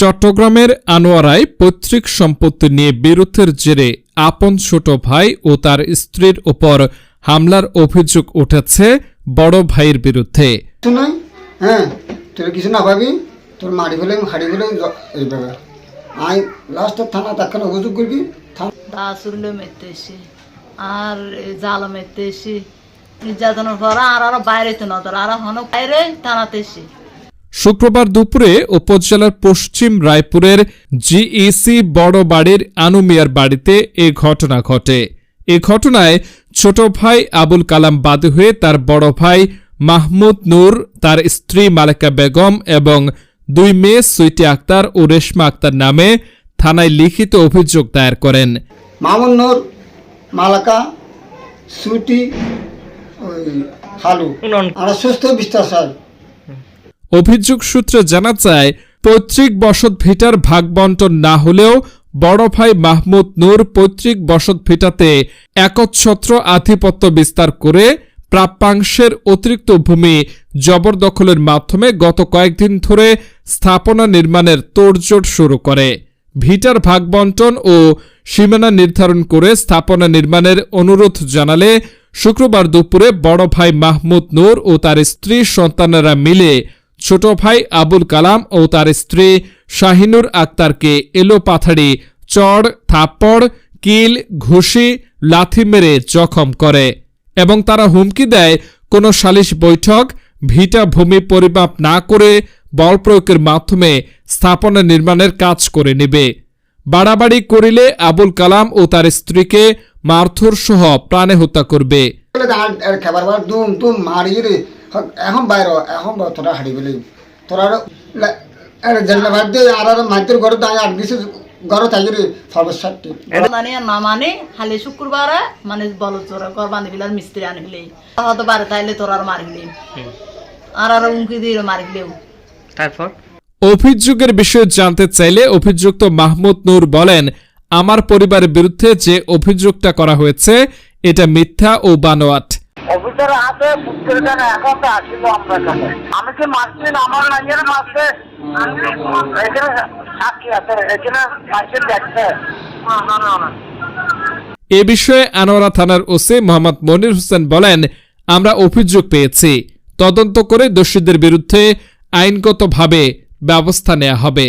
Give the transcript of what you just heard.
চট্টগ্রামের আনোয়ারায় পৈতৃক সম্পত্তি নিয়ে বিরোধের জেরে আপন ছোট ভাই ও তার স্ত্রীর ওপর হামলার অভিযোগ উঠেছে বড় ভাইয়ের বিরুদ্ধে। হ্যাঁ তোর কিছু না ভাবি? তোর মারি ফেলে হাড়ি ফেলে এইভাবে আই লাস্টে থানা তাকে অভিযোগ করবি? থানা দা চুরলে মেরতে এসে আর জাল মেরতে এসে নির্যাতনের পর আর আরও বাইরে তো নজর আর হন বাইরে টানাতে এসে। শুক্রবার দুপুরে উপজেলার পশ্চিম রায়পুরের জিইসি বড় বাড়ির আনুমিয়ার বাড়িতে এ ঘটনা ঘটে। এ ঘটনায় ছোট ভাই আবুল কালাম বাদী হয়ে তার বড় ভাই মাহমুদ নূর তার স্ত্রী মালেকা বেগম এবং দুই মেয়ে সুইটি আক্তার ও রেশমা আক্তার নামে থানায় লিখিত অভিযোগ দায়ের করেন। মামুন নূর মালাকা সুটি ওই হালু আমরা সুস্থ বিশ্বাস হয় অভিযোগ সূত্রে জানা যায়, পৈতৃক বসত ভিটার ভাগ বন্টন না হলেও বড় ভাই মাহমুদ নূর পৈতৃক বসত ভিটাতে একচ্ছত্র আধিপত্য বিস্তার করে প্রাপ্যাংশের অতিরিক্ত ভূমি জবরদখলের মাধ্যমে গত কয়েকদিন ধরে স্থাপনা নির্মাণের তোড়জোড় শুরু করে। ভিটার ভাগ বন্টন ও সীমানা নির্ধারণ করে স্থাপনা নির্মাণের অনুরোধ জানালে শুক্রবার দুপুরে বড় ভাই মাহমুদ নূর ও তার স্ত্রী সন্তানেরা মিলে ছোট ভাই আবুল কালাম ও তার স্ত্রী শাহিনুর আক্তারকে এলো পাথাড়ি, চড়, থাপ্পড়, কিল, ঘুষি, লাথি মেরে জখম করে এবং তারা হুমকি দেয়, কোনো সালিশ বৈঠক, ভিটা ভূমি পরিমাপ না করে বল প্রয়োগের মাধ্যমে স্থাপনা নির্মাণের কাজ করে নেবে। বাড়াবাড়ি করিলে আবুল কালাম ও তার স্ত্রীকে মারধর সহ প্রাণে হত্যা করবে। এখন বাইর এখন তোরা হাড়ি ফেলে তোরা দিয়ে আর আর মাইতের ঘরে দাঁড়িয়ে আট গেছে ঘরে থাকি মানে না মানে খালি শুক্রবারে মানে বল তোরা ঘর মিস্ত্রি আনি হয়তো বারে তাইলে তোর আর মারি ফেলে আর আর উমকি দিয়ে মারি ফেলেও তারপর? অভিযোগের বিষয়ে জানতে চাইলে অভিযুক্ত মাহমুদ নূর বলেন আমার পরিবারের বিরুদ্ধে যে অভিযোগটা করা হয়েছে এটা মিথ্যা ও বানোয়াট। অফিসার আছে বুঝতে দেন এখন তো আপনার কাছে। আমি কি মারছি না আমার লাইনের মারছে এখানে সাক্ষী আছে, এখানে মারছে দেখছে। এ বিষয়ে আনোয়ারা থানার ওসি মোহাম্মদ মনির হোসেন বলেন, আমরা অভিযোগ পেয়েছি। তদন্ত করে দোষীদের বিরুদ্ধে আইনগতভাবে ব্যবস্থা নেওয়া হবে।